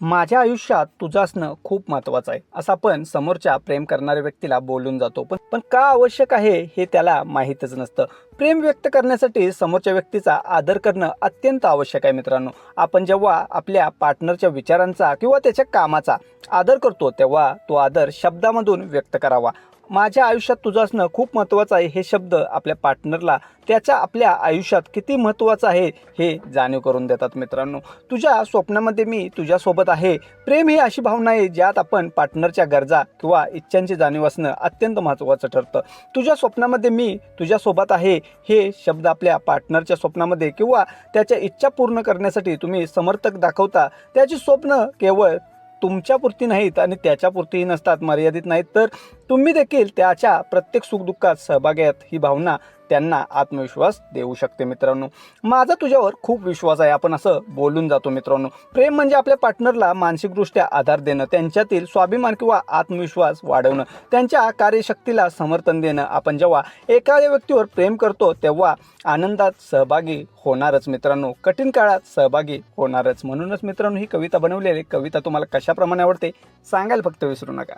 माझ्या आयुष्यात तुझं असणं खूप महत्त्वाचं आहे. असं आपण समोरच्या प्रेम करणाऱ्या व्यक्तीला बोलून जातो. पण पण का आवश्यक आहे हे त्याला माहीतच नसतं. प्रेम व्यक्त करण्यासाठी समोरच्या व्यक्तीचा आदर करणं अत्यंत आवश्यक आहे मित्रांनो. आपण जेव्हा आपल्या पार्टनरच्या विचारांचा किंवा त्याच्या कामाचा आदर करतो तेव्हा तो आदर शब्दामधून व्यक्त करावा. माझ्या आयुष्यात तुझं असणं खूप महत्त्वाचं आहे हे शब्द आपल्या पार्टनरला त्याच्या आपल्या आयुष्यात किती महत्त्वाचं आहे हे जाणीव करून देतात मित्रांनो. तुझ्या स्वप्नामध्ये मी तुझ्यासोबत आहे. प्रेम ही अशी भावना आहे ज्यात आपण पार्टनरच्या गरजा किंवा इच्छांची जाणीव असणं अत्यंत महत्त्वाचं ठरतं. तुझ्या स्वप्नामध्ये मी तुझ्यासोबत आहे हे शब्द आपल्या पार्टनरच्या स्वप्नामध्ये किंवा त्याच्या इच्छा पूर्ण करण्यासाठी तुम्ही समर्थक दाखवता. त्याची स्वप्न केवळ तुमच्यापुरती नाहीत आणि त्याच्यापुरतीही नसतात मर्यादित नाहीत. तर तुम्ही देखील त्याच्या प्रत्येक सुखदुःखात सहभागी आहात ही भावना त्यांना आत्मविश्वास देऊ शकते मित्रांनो. माझा तुझ्यावर खूप विश्वास आहे आपण असं बोलून जातो मित्रांनो. प्रेम म्हणजे आपल्या पार्टनरला मानसिकदृष्ट्या आधार देणं त्यांच्यातील स्वाभिमान किंवा आत्मविश्वास वाढवणं त्यांच्या कार्यशक्तीला समर्थन देणं. आपण जेव्हा एखाद्या व्यक्तीवर प्रेम करतो तेव्हा आनंदात सहभागी होणारच मित्रांनो. कठीण काळात सहभागी होणारच. म्हणूनच मित्रांनो ही कविता बनवलेली कविता तुम्हाला कशाप्रमाणे आवडते सांगायला फक्त विसरू नका.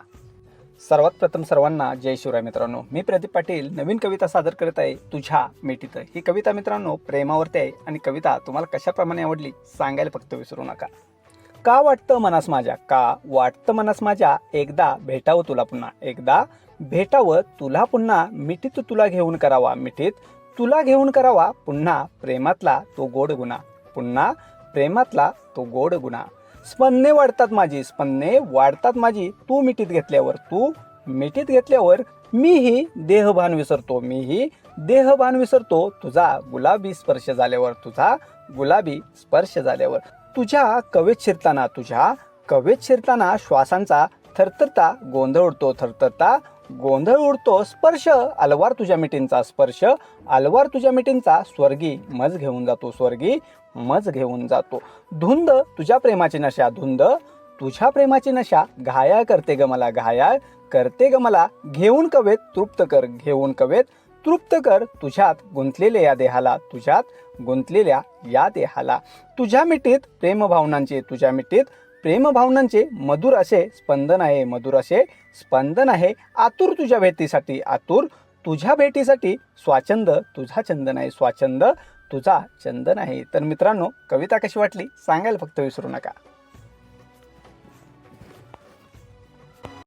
सर्वात प्रथम सर्वांना जय शिवराय मित्रांनो. मी प्रदीप पाटील नवीन कविता सादर करत आहे तुझ्या मिठीत ही कविता मित्रांनो प्रेमावरती आहे आणि कविता तुम्हाला कशाप्रमाणे आवडली सांगायला फक्त विसरू नका. का वाटतं मनास माझ्या? का वाटतं मनास माझ्या? एकदा भेटावं तुला पुन्हा. एकदा भेटावं तुला पुन्हा. मिठीत तुला घेऊन करावा. मिठीत तुला घेऊन करावा. पुन्हा प्रेमातला तो गोड गुन्हा पुन्हा प्रेमातला तो गोड गुन्हा स्पन्ने वाढतात माझी स्पन्ने वाढतात माझी. तू मिठीत घेतल्यावर तू मिठीत घेतल्यावर मीही देहभान विसरतो मीही देहभान विसरतो. तुझा गुलाबी स्पर्श झाल्यावर तुझा गुलाबी स्पर्श झाल्यावर. तुझ्या कवेत शिरताना तुझ्या कवेत शिरताना श्वासांचा थरथरता गोंधळ उडतो थरथरता गोंधळ उडतो स्पर्श. अलवार तुझ्या मिटींचा स्पर्श. अलवार तुझ्या मिटींचा स्वर्गी. मज घेऊन जातो स्वर्गी. मज घेऊन जातो. धुंद तुझ्या प्रेमाची नशा. धुंद तुझ्या प्रेमाची नशा. घायाळ करते ग मला घायाळ. करते ग मला घेऊन कवेत. तृप्त कर घेऊन कवेत. तृप्त कर तुझ्यात गुंतलेल्या या देहाला. तुझ्यात गुंतलेल्या या देहाला. तुझ्या मिठीत प्रेमभावनांचे तुझ्या मिठीत प्रेमभावनांचे मधुर असे स्पंदन आहे मधुर असे स्पंदन आहे. आतुर तुझ्या भेटीसाठी आतुर तुझ्या भेटीसाठी स्वाचंद तुझा चंदन आहे. स्वाचंद तुझा चंदन आहे. तर मित्रांनो कविता कशी वाटली? सांगायला फक्त विसरू नका.